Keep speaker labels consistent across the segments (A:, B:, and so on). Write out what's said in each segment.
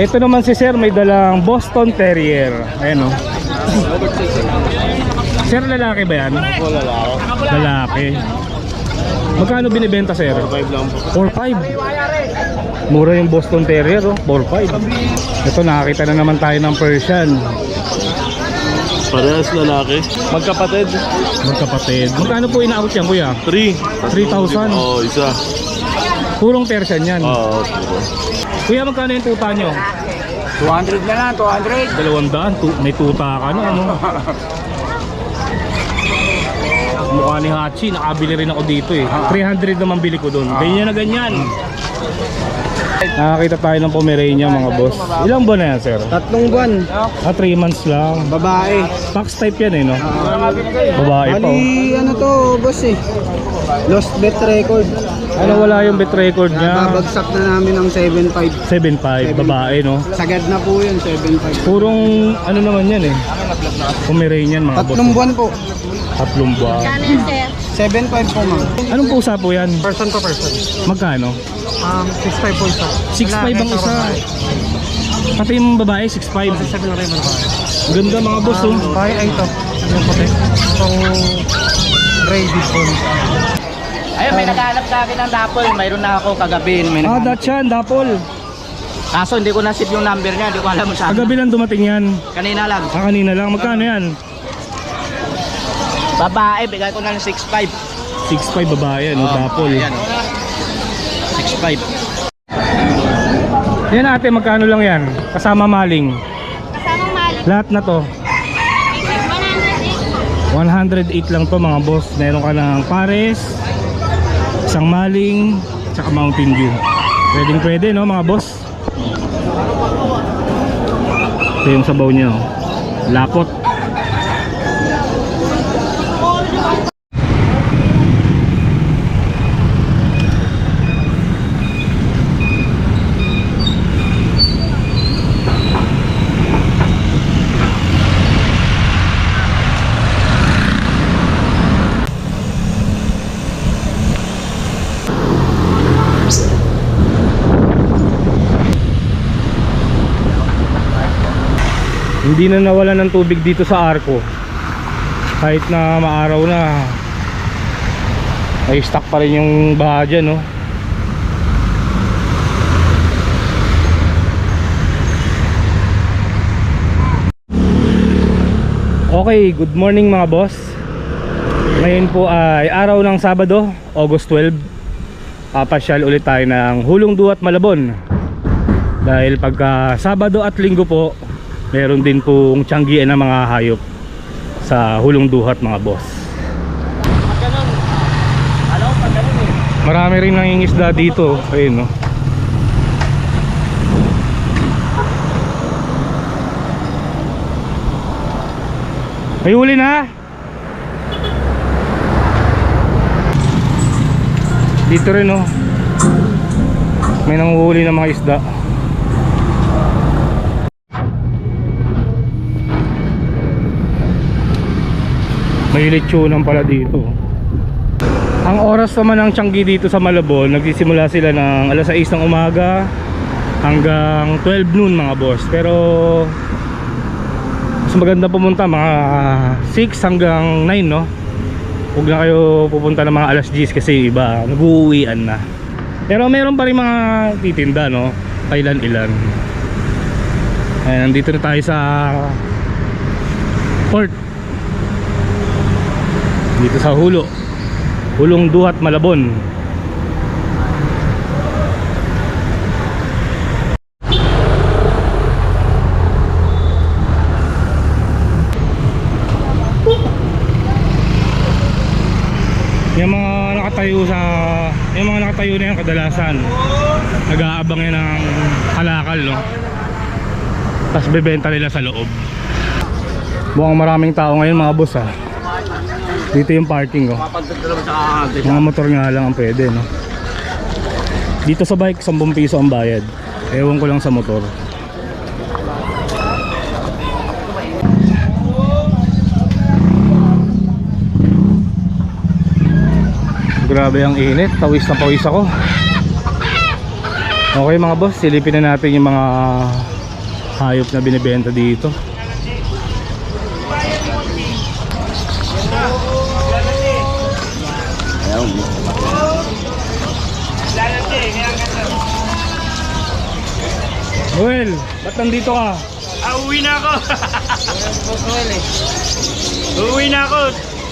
A: Ito naman si Sir may dalang Boston Terrier. Ayan o. Sir, lalaki ba yan?
B: Wala lang.
A: Lalaki. Magkano binibenta, Sir?
B: 5 lang po.
A: 4-5. Mura yung Boston Terrier, oh. 4-5. Ito, nakakita na naman tayo ng Persian.
B: Parehas lalaki. Magkapatid.
A: Magkapatid. Magkano po inaabot yan, kuya?
B: 3.
A: 3,000.
B: Oo, isa.
A: Purong Persian yan.
B: Oo.
A: Kuya, magkano yung tuta nyo?
C: 200 na lang, 200.
A: Dalawang daan. Tu may tuta ka na, ano? Mukha ni Hachi, nakabili rin ako dito eh. 300 naman bili ko doon. Ganyan na ganyan. Nakakita tayo ng Pomeranian mga boss. Ilang buwan na yan, sir?
C: Tatlong buwan,
A: Ah, 3 months lang.
C: babae.
A: Fox type yan eh, no? Babae pa oh.
C: Bali, ano to, boss eh. Lost bet record.
A: Ano wala yung bet record niya?
C: Babagsak na namin ng 7.5.
A: 7.5, babae, no?
C: Sagad na po yun, 7.5.
A: Purong ano naman yan eh. Pomeranian mga boss.
C: Tatlong buwan po.
A: Tatlong buwan.
C: 7.5 po ma'am.
A: Anong pusa po yan?
C: Person to person.
A: Magkano?
C: Um, 6.5 po isa.
A: 6.5 ang isa. Pati yung babae, 6.5.
C: 7 na rin ba?
A: Ganda mga boss, oh.
C: Bahay ay ito. Ano po ito? Itong gray bone.
D: Ayun, may naghanap sa akin ng Dapol. Mayroon na ako kagabi. May
A: Ah,
D: naghanap.
A: Dachan, Dapol.
D: Kaso hindi ko nasip yung number niya. Hindi ko alam saan.
A: Kagabi lang dumating yan.
D: Kanina lang.
A: Ah, kanina lang. Magkano yan?
D: Babae, bigay ko na ng 6'5".
A: 6.5 babae, ano, Dapol.
D: Ayan. 6'5".
A: Yan ate, magkano lang yan? Kasama maling.
E: Kasamang mali.
A: Lahat na to.
E: 108
A: 108 lang to mga boss. Meron ka ng pares, isang maling, tsaka Mountain Dew. Pwedeng pwede no mga boss. Ito yung sabaw niya. oh. Lapot. Hindi na nawala ng tubig dito sa Arco. Kahit na maaraw na. Ay stock pa rin yung baha dyan, no? Okay, good morning mga boss. Ngayon po ay araw ng Sabado, August 12. Papasyal ulit tayo ng Hulong Duat Malabon. Dahil pagka Sabado at Linggo po, meron din pong tiyanggian ng mga hayop sa Hulong Duhat mga boss. Marami rin nangingisda dito. Ayun no. May huli na. Dito rin no. May nanguhuli ng mga isda. May lechonan pala dito. Ang oras naman ng Tianggi dito sa Malabon, nagsisimula sila ng alas 6 ng umaga hanggang 12 noon mga boss. Pero mas maganda pumunta mga 6 hanggang 9 no. Huwag na kayo pupunta ng mga alas 10 kasi iba nag-uuwian na. Pero meron pa rin mga titinda no, kailan-ilan. Ayan, nandito na tayo sa port dito sa Hulo. Hulong Duhat Malabon. Yung mga nakatayo sa yung mga nakatayo na yan kadalasan nag-aabang yan ng kalakal no? Tapos bebenta nila sa loob. Mukhang maraming tao ngayon mga boss ha dito yung parking oh. Mga motor nga lang ang pwede no. Dito sa bike 10 piso ang bayad. Ewan ko lang sa motor. Grabe ang init, pawis na pawis ako. Okay mga boss, silipin na natin yung mga hayop na binibenta dito. Well, ba't nandito ka?
B: Ah, uwi na ako. uwi na ako.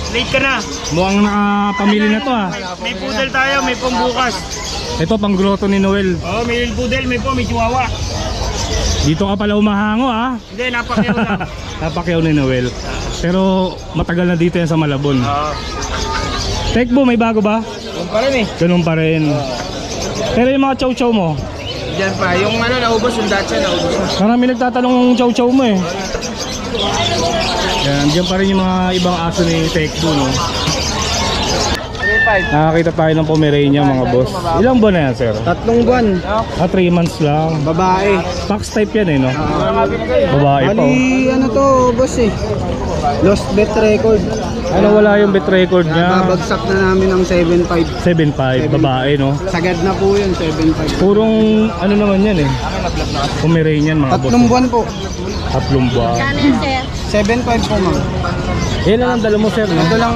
B: Late ka na.
A: Mukhang nakapamili na to ah.
B: May poodle tayo, may pambukas.
A: Ito pang grotto ni Noel.
B: Oh, may poodle, may po, may chihuahua.
A: Dito ka pala umahango ah.
B: Hindi, napakyaw lang.
A: Napakyaw ni Noel. Pero matagal na dito yan sa Malabon.
B: Oo.
A: Tekbo, may bago ba?
B: Yung pa rin eh.
A: Ganun pa rin. Pero yung mga chow-chow mo,
B: Diyan pa, yung ano, naubos, yung Dacia, naubos na.
A: marami nagtatanong yung chow-chow mo eh. Yan, dyan pa rin yung mga ibang aso ni Tekbo, no?
B: 3.5.
A: Nakakita tayo ng Pomeranian mga boss. Ilang buwan na yan, sir?
C: Tatlong buwan.
A: Ah, 3 months lang.
C: Babae.
A: Tax type yan eh, no? Babae pa, oh.
C: Bali, ano to, boss eh. Lost bet record.
A: Ano wala yung bit record niya?
C: Babagsak na namin ng 7.5.
A: 7.5, babae, no?
C: Sagad na po yun, 7.5.
A: Purong ano naman yan eh. Pomeranian mga boss.
C: Tatlong buwan po.
A: Tatlong buwan.
E: Yun, sir?
C: 7.5 po, ma'am.
A: Yan lang ang dala mo, sir, no?
C: Ito lang.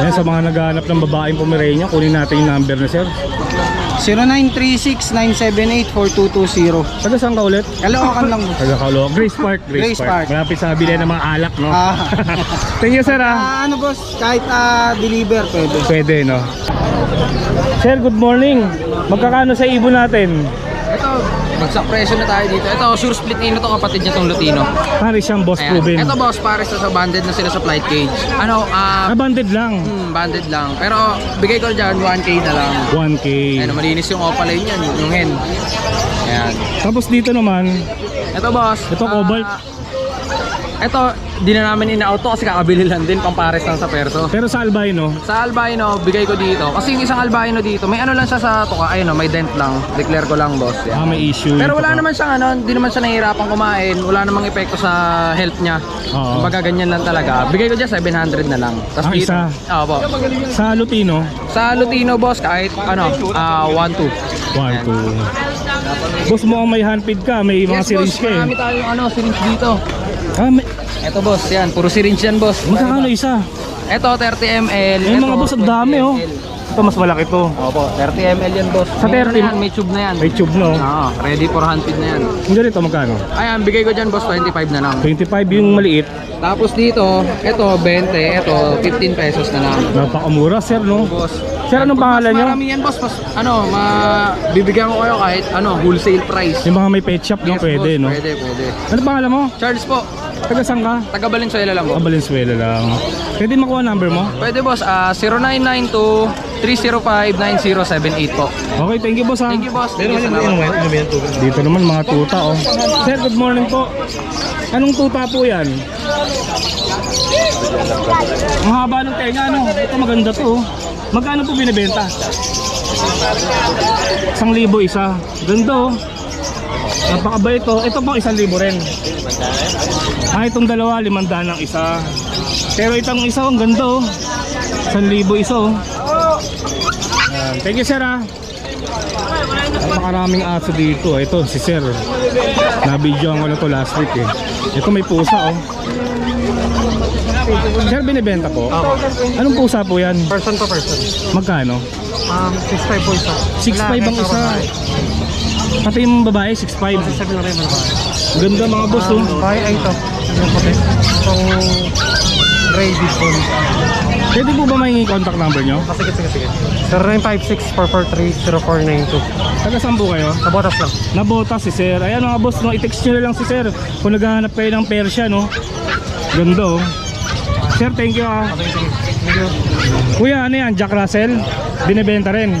A: Yan, sa mga naghahanap ng babaeng Pomeranian, kunin natin yung number na, sir.
C: 0936-978-4220.
A: Taga saan ka ulit?
C: Kalookan lang.
A: Taga Kalo. Grace Park, Grace,
C: Grace
A: Park.
C: Park.
A: Malapit sa bilhin ng mga alak, no?
C: Ah.
A: Thank you, sir, ah.
C: Ah, ano boss, kahit ah, deliver pwede.
A: Pwede, no? Sir, good morning. Magkakano sa ibon natin?
F: Ito, bagsak presyo na tayo dito. Ito, sure split ino to kapatid niya tong Lutino.
A: Pare siyang boss
F: Ayan.
A: proven.
F: Ito boss, pares na sa banded na sila sa flight cage. Ano, ah,
A: Abandoned lang.
F: hmm, banded lang. Pero bigay ko dyan 1k na lang.
A: 1K.
F: Ayan, malinis yung opaline yan, yung hen. Ayan.
A: Tapos dito naman,
F: Ito boss.
A: Ito,
F: ah,
A: Cobalt.
F: ito, di na namin ina-auto kasi kakabili lang din pang pares lang sa perso.
A: pero sa albino,
F: Sa albino, bigay ko dito. Kasi yung isang albino dito, may ano lang siya sa tuka. Ayun, oh, may dent lang. Declare ko lang boss. Yan.
A: ah, may issue.
F: Pero wala naman siyang ano, hindi naman siya nahihirapan kumain. Wala namang epekto sa health niya.
A: Oo.
F: Kumbaga ganyan lang talaga. Bigay ko dyan 700 na lang. Tapos
A: Ang
F: dito,
A: isa?
F: Oo po.
A: Sa Lutino,
F: Sa Lutino boss kahit ano, ah 1 2.
A: 1, 2. Boss mo may handpid ka, may mga
F: Yes
A: syringe
F: boss,
A: ka eh.
F: marami tayong ano, syringe dito.
A: Ah, may,
F: Ito boss, yan, puro syringe yan boss.
A: magkakano isa?
F: Ito 30 ml.
A: Eh, mga boss, ang dami oh. Ito mas malaki to.
F: Opo, 30 ml yan boss.
A: Sa
F: May ano
A: 30
F: yan, may tube na yan.
A: May tube no.
F: Oo, ready for handpid na yan.
A: Yung ganito magkano?
F: Ayan, bigay ko dyan boss 25 na lang.
A: 25 yung maliit.
F: Tapos dito, ito 20, ito 15 pesos na lang.
A: Napakamura sir no.
F: Boss.
A: Sir, anong pangalan nyo?
F: marami yan boss, mas ano, ma bibigyan ko kayo kahit ano, wholesale price.
A: Yung mga may pet shop no,
F: Yes,
A: pwede
F: boss,
A: no.
F: Pwede, pwede.
A: Ano pangalan mo?
F: Charles po,
A: Taga saan ka?
F: taga Valenzuela lang po.
A: Ah, Valenzuela lang. Pwede makuha number mo?
F: Pwede boss, ah 0992-305-9078 po.
A: Okay, thank you boss ha.
F: Thank you boss. Thank you, salamat.
A: Dito naman mga tuta oh. Sir, good morning po. Anong tuta po yan? Ang haba ng tenga ano? Ito maganda to oh. Magkano po binibenta? Isang libo isa. Ganda oh. Napakabait to. Ito po isang libo rin. Ah, itong dalawa, limandaan ang isa. Pero itong isa, ang ganda oh. Isang libo isa oh. Ayan. Thank you sir ah. Napakaraming aso dito. Ito, si Sir. Nabidyoan ko na to last week eh. Ito may pusa oh. Sir, binibenta po? Anong pusa po yan?
C: Person to person.
A: Magkano?
C: Um, 6.5 po isa.
A: 6.5 ang isa. Pati yung babae, 6.5.
C: Sabi na rin ba?
A: Ganda mga boss oh.
C: Bahay ay ito. Yung puti. Itong graded po.
A: Pwede po ba may contact number nyo?
C: Ah, sige, sige, sige. 0956-443-0492.
A: Taga saan po kayo?
C: Sa botas lang.
A: Nabota si Sir. Ayan mga boss, no, i-text nyo na lang si Sir. Kung naghahanap kayo ng Persia, no? Ganda oh. Sir, thank you ah.
C: Sige. Thank you.
A: Kuya, ano yan? Jack Russell? Binibenta rin.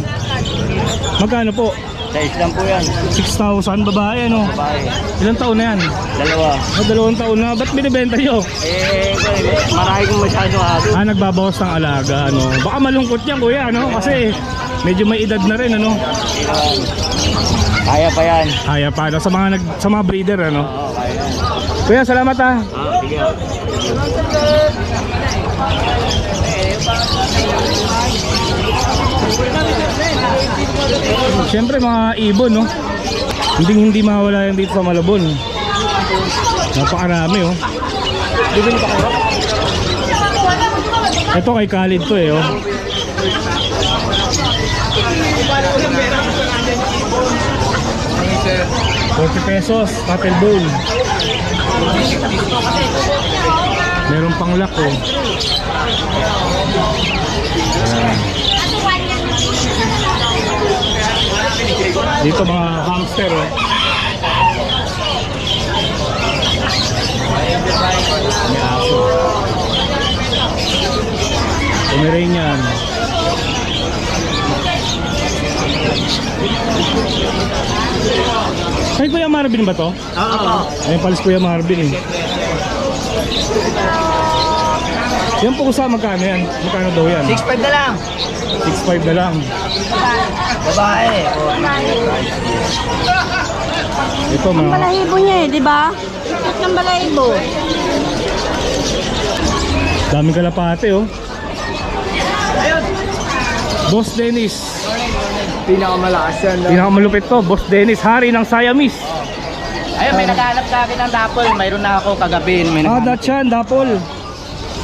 A: Magkano po?
B: Size lang po yan.
A: 6,000 babae, ano?
B: Babae.
A: Ilang taon na yan?
B: Dalawa.
A: Ah, dalawang taon na. Ba't binibenta nyo?
B: Eh, marami kong masyado aso.
A: Ah, nagbabawas ng alaga, ano? Baka malungkot yan, kuya, ano? Kasi medyo may edad na rin, ano?
B: Kaya pa yan.
A: Kaya pa, ano? Sa mga, nag, sa mga breeder, ano?
B: Oo, kaya.
A: Kuya, salamat ah.
B: Ah, sige.
A: Siyempre mga ibon, no? Hindi hindi mawala yan dito sa Malabon. Napakarami, oh. Ito kay Khalid to eh, oh. Forty pesos, cattle bone. Meron pang lock, oh. Dito mga hamster oh. May aso. Pomeranian. Ay, Kuya Marvin ba to?
B: Oo.
A: Ayun pala si Kuya Marvin eh. Yan po sa magkano yan? Magkano daw yan?
B: 6.5 na lang.
A: 6.5 na lang.
B: Babae.
A: Ito mga
E: Balahibo niya eh, di ba? Ikot ng balahibo.
A: daming kalapate oh. Boss Dennis.
C: Pinakamalakas yan.
A: Pinakamalupit to, Boss Dennis, hari ng Siamese.
D: Ayun, may naghahanap sa akin ng dapol. Mayroon na ako kagabi. May
A: Ah,
D: naghahanap.
A: Dachan, Dapol.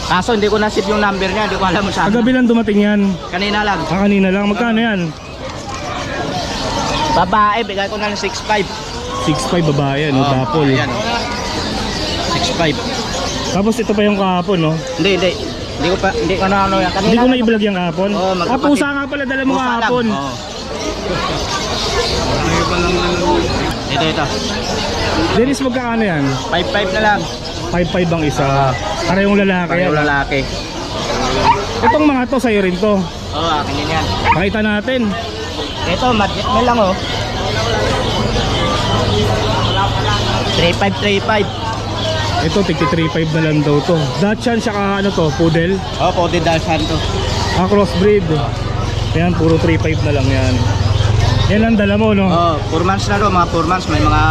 D: Kaso hindi ko na-save yung number niya. Hindi ko alam saan.
A: Kagabi lang dumating yan.
D: Kanina lang.
A: Ah, kanina lang. Magkano yan?
D: Babae, bigay ko na ng 6'5".
A: 6.5 babae, no?
D: Oh,
A: Dapol.
D: Ayan. 6'5".
A: Tapos ito pa yung kahapon, no?
D: Hindi, hindi. Hindi ko pa, hindi ko na ano yan. Kanina
A: Hindi ko na
D: lang.
A: i-vlog yung kahapon.
D: Oo,
A: ah,
D: magkapatid.
A: pusa nga pala dala mo
D: Pusa lang.
A: kahapon.
D: Oo. Ito, ito.
A: Dennis, magkano yan?
D: 5'5 na lang.
A: 5.5 ang isa. Parehong lalaki
D: Pareho
A: yan.
D: lalaki.
A: Itong mga to, sa'yo rin to.
D: Oo, akin din yan.
A: Pakita natin.
D: Ito, magic mail lang oh. 3535.
A: Ito, tigti 3.5 na lang daw to. Dachshund, saka ano to, poodle.
D: Oh, Podi Dalsan to.
A: Ah, crossbreed. Yan, puro 3.5 na lang yan. Yan ang dala mo, no?
D: Oh, 4 months na ro, mga 4 months may mga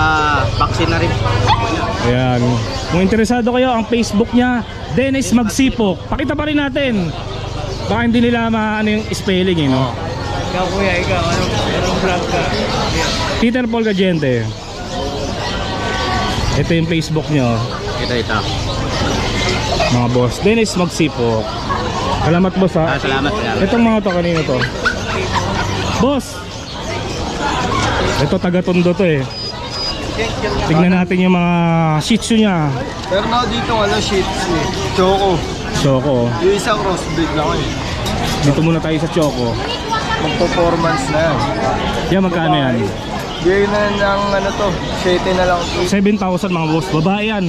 D: vaccine na rin.
A: Ayan. Kung interesado kayo, ang Facebook niya, Dennis Magsipok. Pakita pa rin natin. Baka hindi nila maano yung spelling, eh, no?
B: Ikaw kuya, ikaw. Anong, anong vlog ka?
A: Peter Paul Gadiente. Ito yung Facebook niyo,
D: Ito, ito.
A: mga boss. Dennis Magsipok. Salamat, boss, ha?
D: Ah, salamat. salamat.
A: Itong mga to kanino to? Boss! Ito taga-tondo to eh. Tignan natin yung mga shih tzu niya.
C: Pero na dito ano, shits eh. Choco.
A: Choco.
C: Yung isang crossbreed lang eh.
A: Dito muna tayo sa Choco.
C: Magpo-performance na yan.
A: Yan, magkano yan?
C: Bigay na ng ano to, 7 na lang to.
A: 7,000 mga boss. Babae yan.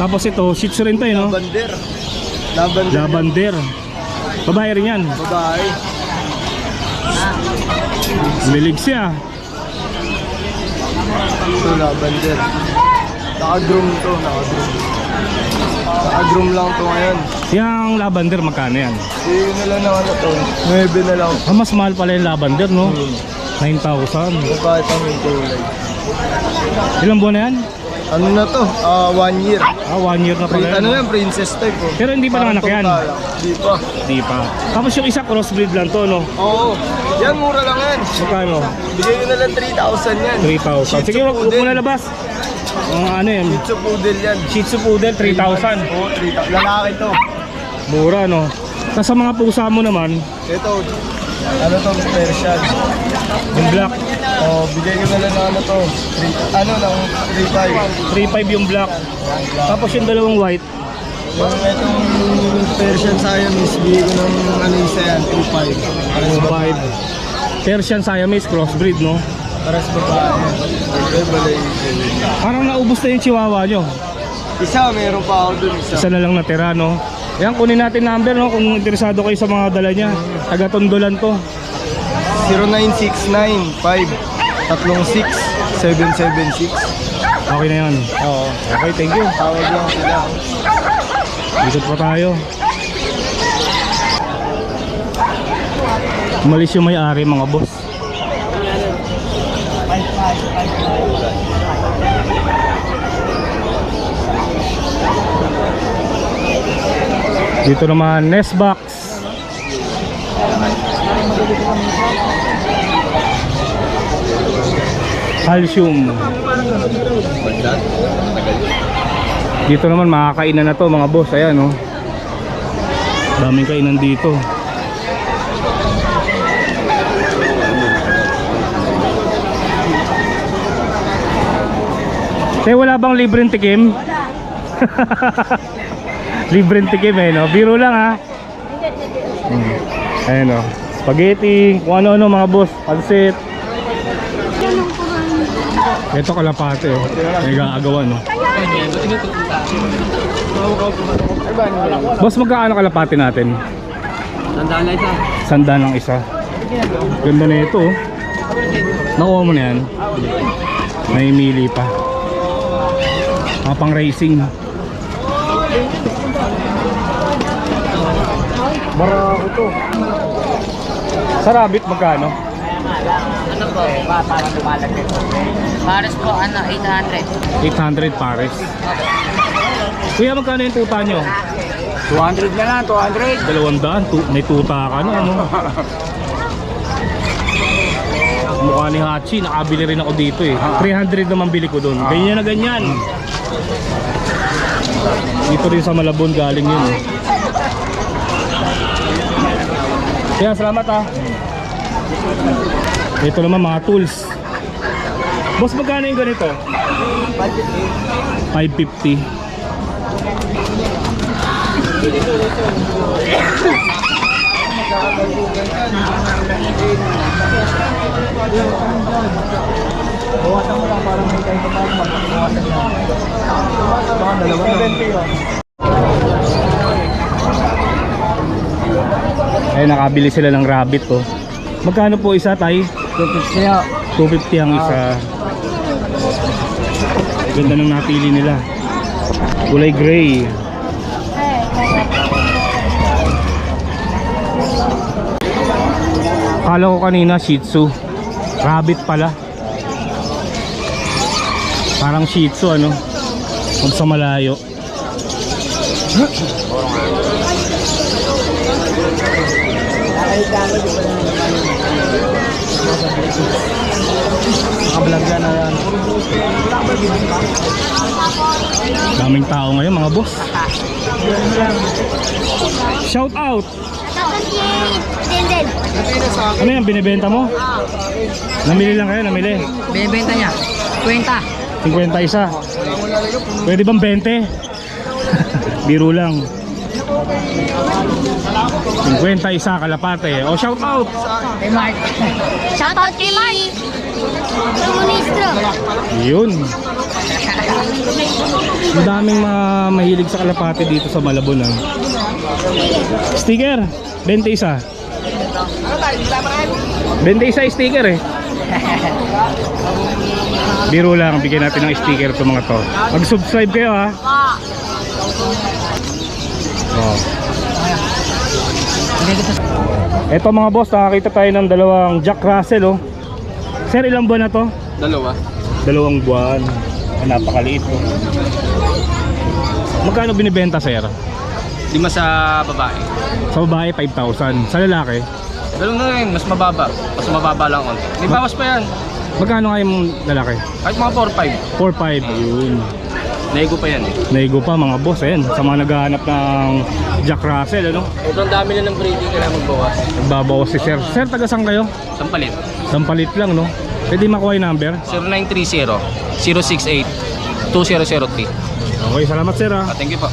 A: Tapos ito, shih tzu rin to eh, no?
C: Labander. Labander.
A: Lavander. Babae rin yan.
C: Babae.
A: Lilig siya.
C: Ito, lavender. Naka-groom to, naka-groom. Naka-groom lang to ngayon.
A: Yung lavender, magkano yan?
C: Bigay na lang ano to, 9 na lang.
A: Ah, mas mahal pala yung lavender, no? 9,000.
C: Babae pa may kulay.
A: Ilang buwan na yan?
C: Ano na to? Ah, one year.
A: Ah, one year na pala
C: Pri-
A: yan.
C: ano
A: no?
C: yan, princess type oh.
A: Pero hindi pa
C: Parang
A: nanganak yan.
C: tungka lang. Di pa.
A: Di pa. Tapos yung isa crossbreed lang to, no?
C: Oo. Yan, mura lang yan.
A: Magkano?
C: Bigay ko na lang 3,000 yan.
A: 3,000.
C: Shih
A: Sige, wag wag mo na labas. Ang ano yan?
C: Shih Tzu poodle yan.
A: Shih Tzu Poodle, 3,000.
C: Oo, 3,000. Lalaki to.
A: Mura, no? Tapos sa mga pusa mo naman,
C: Ito, ano to, Persian.
A: yung black,
C: Oh, bigay ko na lang ng ano to. 3, ano, ng 3,500.
A: 3,500 yung black. Tapos yung dalawang white,
C: Yung itong Persian Siamese, bigay ko ng ano isa yan, 3,500. Para sa babae.
A: 5. Persian Siamese crossbreed, no?
C: Para sa babae. Balay.
A: Parang naubos na yung chihuahua nyo.
C: Isa, meron pa ako dun isa.
A: Isa na lang natira, no? Yan, kunin natin number, no? Kung interesado kayo sa mga dala niya. Taga-tondolan to.
C: 0969-5-36-776.
A: Okay na yan.
C: Oo.
A: Okay, thank you.
C: Tawag lang sila.
A: Ikot pa tayo. Umalis yung may-ari mga boss. Dito naman nest box. Calcium. Dito naman makakainan na to mga boss. Ayan oh. Daming kainan dito. Kaya wala bang libreng tikim? Wala. libreng tikim eh, no? Biro lang ha. Hmm. Ayan o. Spaghetti, kung ano-ano mga boss. Pansit. Ito kalapate oh. May gaagawan no. Boss, magkaano kalapate natin?
B: Tandaan na ito.
A: Sanda ng isa. Ganda na ito oh. Nakuha mo na yan. May mili pa. Mga pang racing. Barako to. Sa rabbit magkano?
D: Ano po? Pa, parang lumalagay po. Pares po, ano, 800.
A: 800 pares. Kuya, magkano yung tuta nyo?
B: 200 na lang, 200.
A: Dalawang daan. Tu may tuta ka na, ano? Mukha ni Hachi, nakabili rin ako dito eh. 300 naman bili ko doon. Ganyan na ganyan. Dito rin sa Malabon galing yun eh. Kaya salamat ah. Ito naman mga tools. Boss, magkano yung ganito? 550. Eh nakabili sila ng rabbit to. Magkano po isa tay? 250 ang isa. Ganda ng napili nila. Kulay gray. Kala ko kanina Shih Tzu. Rabbit pala. Parang Shih Tzu ano. Kung sa malayo.
C: Yan na yan.
A: Daming tao ngayon mga boss. Shout out! Ano yan, binibenta mo? Namili lang kayo, namili.
D: Binibenta niya. Kwenta.
A: 50 isa. Pwede bang 20? Biro lang. 50 isa kalapate. O shout out!
D: Kay Mark.
E: Shoutout kay Mark. Komunistro.
A: Yun. Ang daming mga mahilig sa kalapate dito sa Malabon. ah. Sticker, 20 isa. 20 isa sticker eh. Biro lang, bigyan natin ng sticker itong mga to. Mag-subscribe kayo ha. Oh. Ito mga boss, nakakita tayo ng dalawang Jack Russell oh. Sir, ilang buwan na to?
F: Dalawa.
A: Dalawang buwan. Ah, napakaliit po. Magkano binibenta sir?
F: Lima sa babae.
A: Sa babae 5,000. Sa lalaki?
F: Ganun na rin, mas mababa. Mas mababa lang konti. May bawas pa yan.
A: Magkano nga yung lalaki?
F: Kahit mga 4-5.
A: 4,500. Yun.
F: Naigo pa yan eh.
A: Naigo pa mga boss. Ayan. Sa mga naghahanap ng Jack Russell. Ano?
F: Sobrang dami na ng breeding kailangan magbawas.
A: Nagbabawas si sir. Sir, taga saan kayo?
F: Sampalit.
A: Sampalit lang no? Pwede makuha yung number?
F: 0930-068-2003.
A: Okay, salamat sir ah.
F: Ah, thank you po.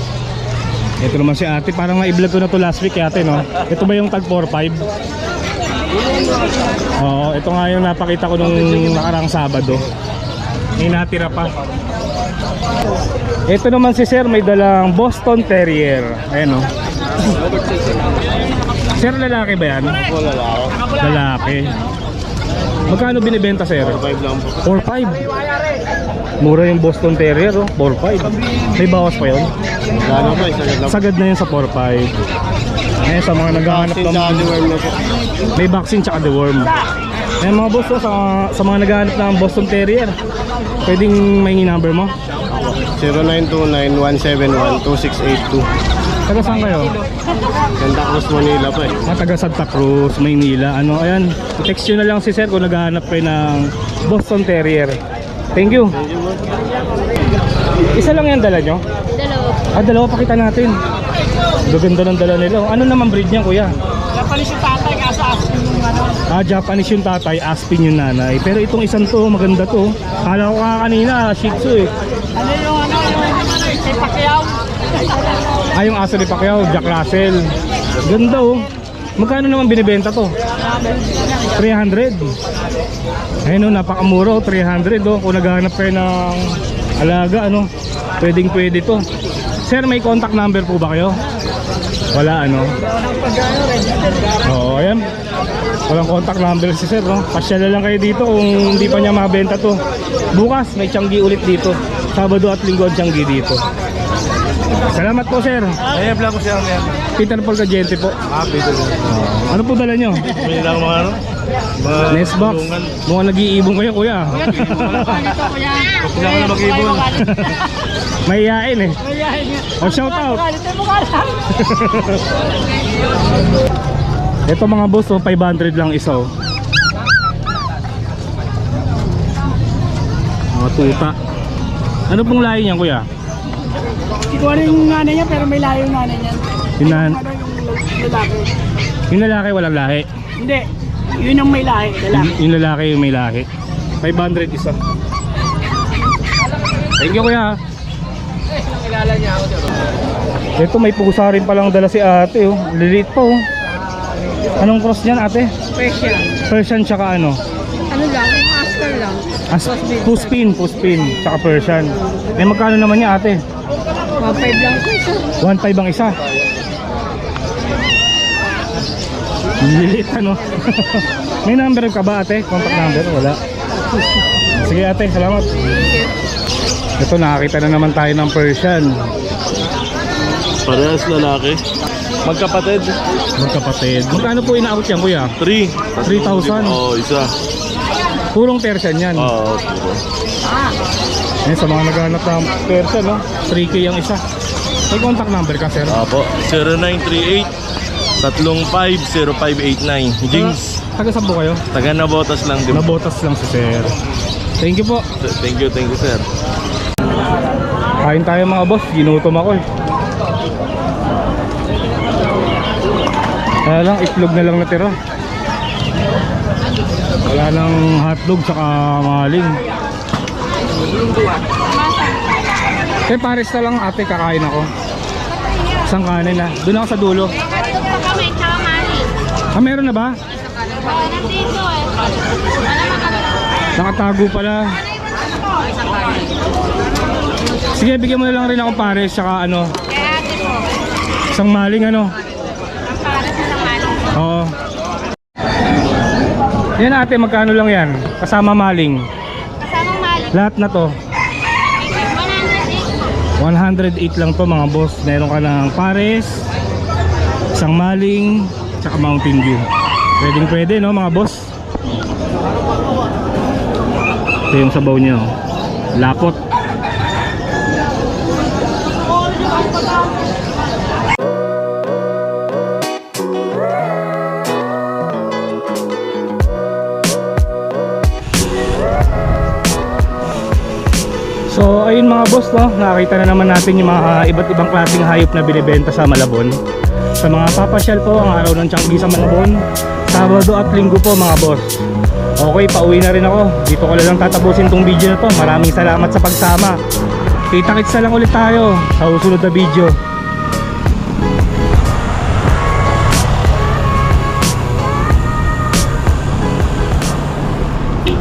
A: Ito naman si ate. Parang na-vlog ko na to last week kay ate no? Ito ba yung tag 4,500? Oo, ito nga yung napakita ko nung nakarang Sabado. May natira pa. Ito naman si Sir may dalang Boston Terrier. Ayan o. Sir, lalaki ba yan? Lalaki. Magkano binibenta, Sir? 4.5 lang po. 4.5? Mura yung Boston Terrier, oh. 4.5. May bawas pa yun?
C: Ano ba, isa lang.
A: Sagad na yun sa 4.5. Ayan, sa mga naghahanap ng... May vaccine tsaka deworm. Ayan mga boss, oh, sa, sa mga naghahanap ng Boston Terrier, pwedeng may number mo?
C: 0929-171-2682.
A: Taga saan kayo?
C: Santa Cruz, Manila pa eh.
A: Mga taga Santa Cruz, Maynila. Ano, ayan, text nyo na lang si sir kung naghahanap kayo ng Boston Terrier. Thank you. Isa lang yan dala nyo?
E: Dalawa.
A: Ah, dalawa pakita natin. Gaganda ng dala nila. Ano naman breed niya, kuya?
B: Japanese yung tatay kasi asin yung ano.
A: Ah, Japanese yung tatay, Aspin yung nanay. Pero itong isang to, maganda to. Kala ko ka kanina, Shih Tzu eh.
B: Ano yung si Pacquiao?
A: Ah, yung aso ni Pacquiao, Jack Russell. Ganda oh. Magkano naman binibenta to? 300. Ayun oh, napakamura oh, 300 oh. Kung naghahanap kayo ng alaga, ano, pwedeng pwede to. Sir, may contact number po ba kayo? Wala, ano? Oo, ayan. Walang contact number si sir, no? Pasyala lang kayo dito kung hindi pa niya mabenta to. Bukas, may tiyanggi ulit dito. Sabado at linggo ang tiyanggi dito. Salamat po, sir.
C: Ay, vlog ko siya ngayon.
A: Peter Paul Gadiente po.
C: Ah, din.
A: Ano po dala nyo?
C: May lang mga ano? Mga
A: Nest box.
C: tulungan.
A: Mukhang nag-iibong kayo, kuya.
C: Sila ko na mag-ibon.
A: Mahihain eh. O, shout out. Ito mga boss, oh, 500 lang isa oh. Mga tuta. Ano pong lahi niyan, kuya?
B: Hindi ko ano yung nanay niya pero may layo yung nanay niya.
A: Yung, nan-
B: Ano yung lalaki?
A: yung lalaki walang lahi.
B: Hindi. Yun yung may lahi. Lalaki.
A: Yung lalaki yung may lahi. 500 isa. Thank you kuya. Ito may pusa rin palang dala si ate oh. Liliit pa oh. Anong cross niyan ate?
B: Persian.
A: Persian tsaka ano?
B: Ano lang? Oscar lang.
A: As, puspin, puspin, tsaka Persian. Eh magkano naman niya ate?
B: 1.5 lang ko isa.
A: 1.5 ang isa. Liliit ano? May number ka ba ate? Contact number? Wala. Sige ate, salamat. Ito nakakita na naman tayo ng Persian.
C: Parehas lalaki. Magkapatid.
A: Magkapatid. Magkano po ina-out yan kuya?
C: 3.
A: 3,000?
C: Oo, isa.
A: Purong Persian yan.
C: Oo.
A: Yan sa mga naghanap ng Persian no? 3K ang isa. May contact number ka sir?
C: Apo. 0938 350589. Jinx.
A: Taga saan po kayo?
C: Taga Nabotas lang din.
A: Nabotas lang si sir. Thank you po.
C: Thank you, thank you sir.
A: Kain tayo mga boss, ginutom ako eh. Kaya lang, itlog na lang natira. Wala nang hotdog saka maling. Eh pares na lang ate, kakain ako. Isang kanin na. Doon ako sa dulo. Ah, meron na ba? Nakatago pala. Sige, bigyan mo na lang rin ako pares saka ano, isang maling ano. Oo. Yan ate, magkano lang yan? Kasama maling. Lahat na to.
E: 108 po.
A: 108 lang to mga boss. Meron ka ng pares, isang maling, tsaka Mountain Dew. Pwedeng pwede no mga boss. Ito yung sabaw niya. oh. Lapot. No, nakita na naman natin yung mga iba't ibang klaseng hayop na binibenta sa Malabon. Sa mga papasyal po ang araw ng Tianggi sa Malabon, Sabado at Linggo po mga boss. Okay, pauwi na rin ako. Dito ko lang tatapusin tong video na to. Maraming salamat sa pagsama. Kita-kits na lang ulit tayo sa susunod na video.